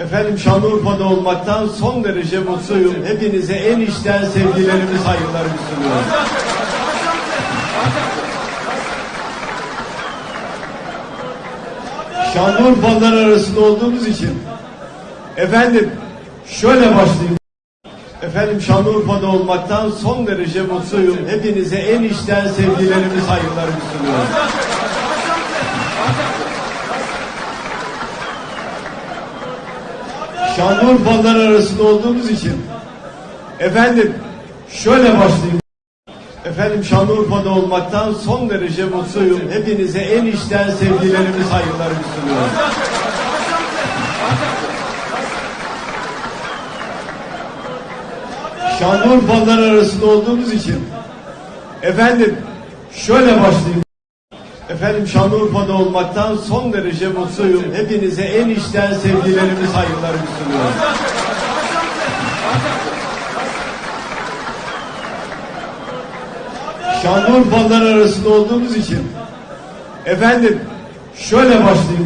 Efendim Şanlıurfa'da olmaktan son derece mutluyum. Hepinize en içten sevgilerimi, saygılarımı sunuyorum. Şanlıurfalılar arasında olduğumuz için efendim şöyle başlayayım. Efendim Şanlıurfa'da olmaktan son derece mutluyum. Hepinize en içten sevgilerimi, saygılarımı sunuyorum. Şanlıurfalılar arasında olduğumuz için efendim şöyle başlayayım. Efendim Şanlıurfa'da olmaktan son derece mutluyum. Hepinize en içten sevgilerimi, saygılarımı sunuyorum. Şanlıurfalılar arasında olduğumuz için efendim şöyle başlayayım. Efendim Şanlıurfa'da olmaktan son derece mutluyum. Hepinize en içten sevgilerimi, saygılarımı sunuyorum. Şanlıurfalılar arasında olduğumuz için efendim şöyle başlayayım.